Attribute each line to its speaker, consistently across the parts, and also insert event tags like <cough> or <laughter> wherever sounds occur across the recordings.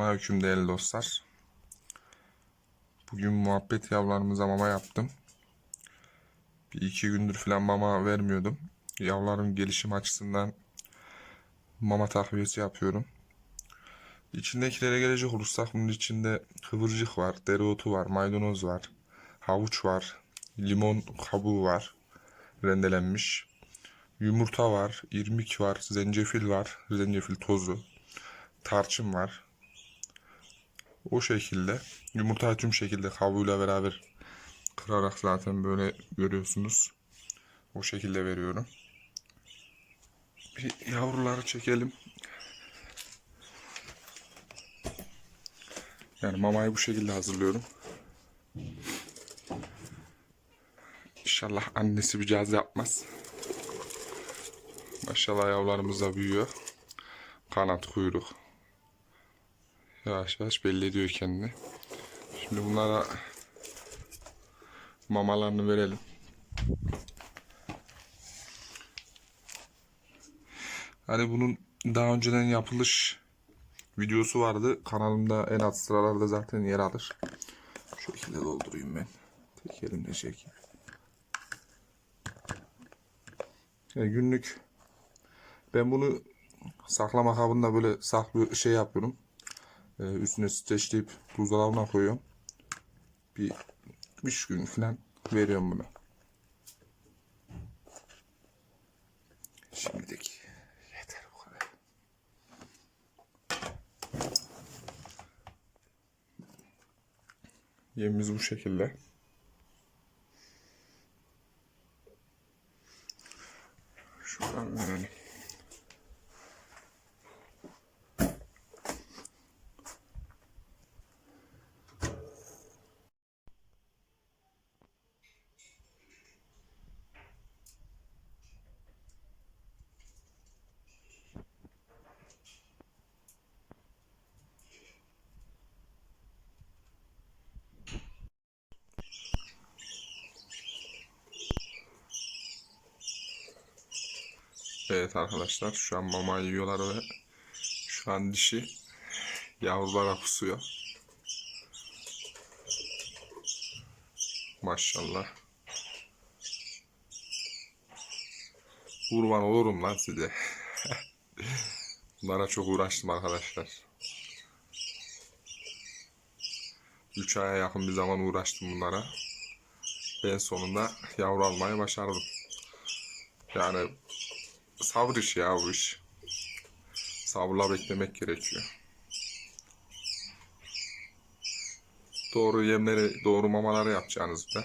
Speaker 1: Selamünaleyküm değerli dostlar. Bugün muhabbet yavrularımıza mama yaptım. Bir iki gündür falan mama vermiyordum. Yavruların gelişim açısından mama takviyesi yapıyorum. İçindekilere gelecek olursak bunun içinde kıvırcık var, dereotu var, maydanoz var, havuç var, limon kabuğu var, rendelenmiş. Yumurta var, irmik var, zencefil var, zencefil tozu, tarçın var. O şekilde yumurta tüm şekilde kabuğuyla beraber kırarak zaten böyle görüyorsunuz. O şekilde veriyorum. Bir yavruları çekelim. Yani mamayı bu şekilde hazırlıyorum. İnşallah annesi bir caz yapmaz. Maşallah yavrularımız da büyüyor. Kanat, kuyruk. Yavaş yavaş belli ediyor kendini. Şimdi bunlara mamalarını verelim. Hani bunun daha önceden yapılış videosu vardı. Kanalımda en alt sıralarda zaten yer alır. Şu şekilde doldurayım ben. Tek elimle çekeyim. Yani günlük ben bunu saklama kabında böyle saklı şey yapıyorum. Ee, üstüne streçleyip buzdolabına koyuyorum. Bir üç gün falan veriyorum bunu. Şimdilik yeter bu kadar. Yemimiz bu şekilde. Şuradan verelim. Evet arkadaşlar şu an mama yiyorlar ve şu an dişi yavrulara kusuyor. Maşallah. Kurban olurum lan size. <laughs> Bunlara çok uğraştım arkadaşlar. 3 aya yakın bir zaman uğraştım bunlara. Ben sonunda yavru almayı başardım. Yani sabır işi ya bu iş. Sabırla beklemek gerekiyor. Doğru yemleri, doğru mamaları yapacağınız da.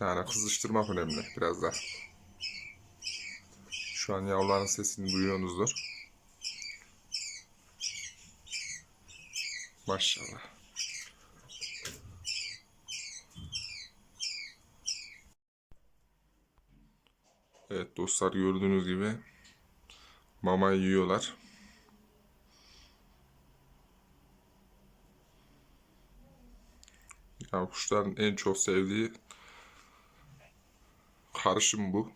Speaker 1: Yani kızıştırmak önemli biraz da. Şu an yavruların sesini duyuyorsunuzdur. Maşallah. Evet dostlar gördüğünüz gibi mama yiyorlar. Ya kuşların en çok sevdiği karışım bu.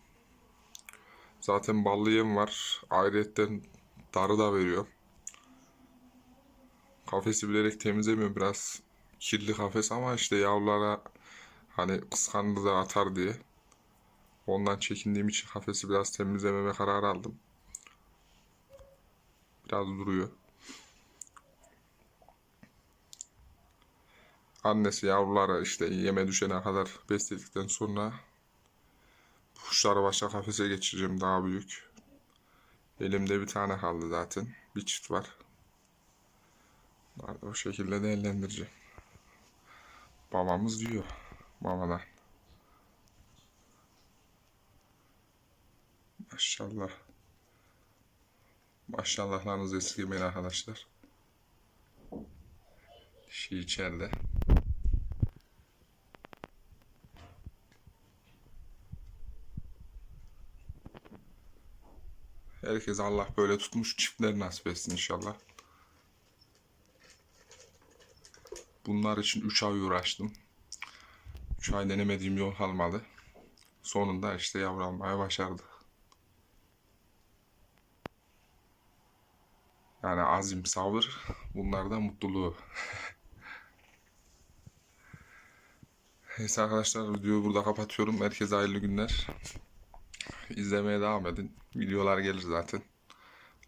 Speaker 1: Zaten ballı yem var. Ayrıyetten darı da veriyor. Kafesi bilerek temizlemiyorum biraz kirli kafes ama işte yavrulara hani kıskandı da atar diye. Ondan çekindiğim için kafesi biraz temizlememe kararı aldım. Biraz duruyor. Annesi yavruları işte yeme düşene kadar besledikten sonra kuşları başka kafese geçireceğim daha büyük. Elimde bir tane kaldı zaten. Bir çift var. O şekilde değerlendireceğim. Babamız diyor mamadan. Maşallah. Maşallahlarınızı esirgemeyin arkadaşlar. Şey içeride. Herkes Allah böyle tutmuş çiftler nasip etsin inşallah. Bunlar için 3 ay uğraştım. 3 ay denemediğim yol kalmadı. Sonunda işte yavru almaya Yani azim, sabır bunlar da mutluluğu. Neyse arkadaşlar videoyu burada kapatıyorum. Herkese hayırlı günler. İzlemeye devam edin. Videolar gelir zaten.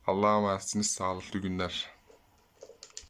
Speaker 1: Allah'a emanetsiniz. Sağlıklı günler.